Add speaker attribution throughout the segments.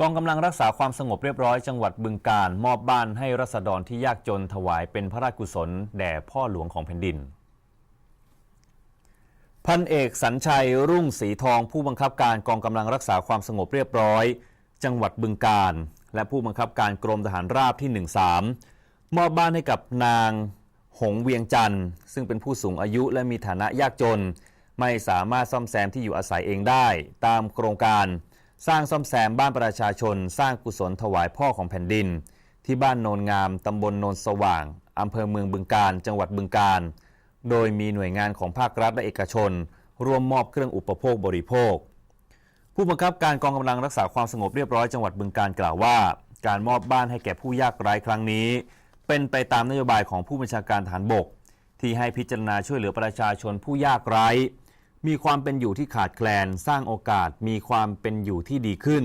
Speaker 1: กองกำลังรักษาความสงบเรียบร้อยจังหวัดบึงการ มอบบ้านให้รัษฎรที่ยากจนถวายเป็นพระราชกุศล แด่พ่อหลวงของแผ่นดิน พันเอกสัญชัยรุ่งศรีทอง ผู้บังคับการกองกำลังรักษาความสงบเรียบร้อย จังหวัดบึงการ และผู้บังคับการกรมทหารราบที่ 13 มอบบ้านให้กับนางหงเวียงจันทร์ ซึ่งเป็นผู้สูงอายุและมีฐานะยากจน ไม่สามารถซ่อมแซมที่อยู่อาศัยเองได้ ตามโครงการ สร้างซ่อมแซมบ้านประชาชน สร้างกุศลถวายพ่อของแผ่นดิน ที่บ้านโนนงาม ตำบลโนนสว่าง อำเภอเมืองบึงการ จังหวัดบึงการ โดยมีหน่วยงานของภาครัฐและเอกชน ร่วมมอบเครื่องอุปโภคบริโภค ผู้บังคับการกองกำลังรักษาความสงบเรียบร้อยจังหวัดบึงการกล่าวว่า การมอบบ้านให้แก่ผู้ยากไร้ครั้งนี้ เป็นไปตามนโยบายของผู้บัญชาการฐานบก ที่ให้พิจารณาช่วยเหลือประชาชนผู้ยากไร้ มีความเป็นอยู่ที่ขาดแคลน สร้างโอกาสมีความเป็นอยู่ที่ดีขึ้น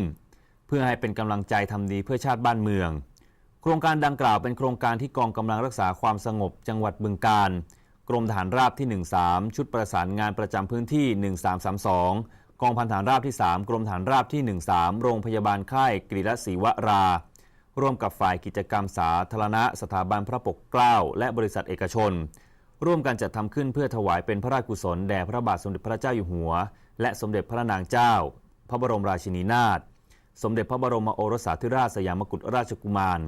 Speaker 1: เพื่อให้เป็นกำลังใจทำดีเพื่อชาติบ้านเมือง โครงการดังกล่าวเป็นโครงการที่กองกำลังรักษาความสงบจังหวัดบึงการ กรมทหารราบที่ 13 ชุดประสานงานประจำพื้นที่ 1332 กองพันฐานราบที่ 3 กรมฐานราบที่ 13 โรงพยาบาลค่ายกฤษศรีวรา ร่วมกับฝ่ายกิจกรรมสาธารณะ สถาบันพระปกเกล้าและบริษัทเอกชน ร่วมกันจัดทำขึ้นเพื่อถวายเป็นพระราชกุศลแด่พระบาทสมเด็จพระเจ้าอยู่หัว และสมเด็จพระนางเจ้า พระบรมราชินีนาถสมเด็จพระบรมโอรสาธิราชสยามกุฎราชกุมาร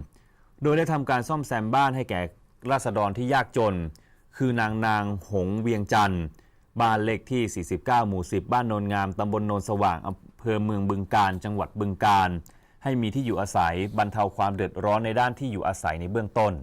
Speaker 1: โดยได้ทำการซ่อมแซมบ้านให้แก่ราษฎรที่ยากจน คือนางนางหงเวียงจันทร์บ้านเลขที่ 49 หมู่ 10 บ้านโนนงาม ตำบลโนนสว่างอำเภอเมืองบึงการ จังหวัดบึงการ ให้มีที่อยู่อาศัยบรรเทาความเดือดร้อนในด้านที่อยู่อาศัยในเบื้องต้น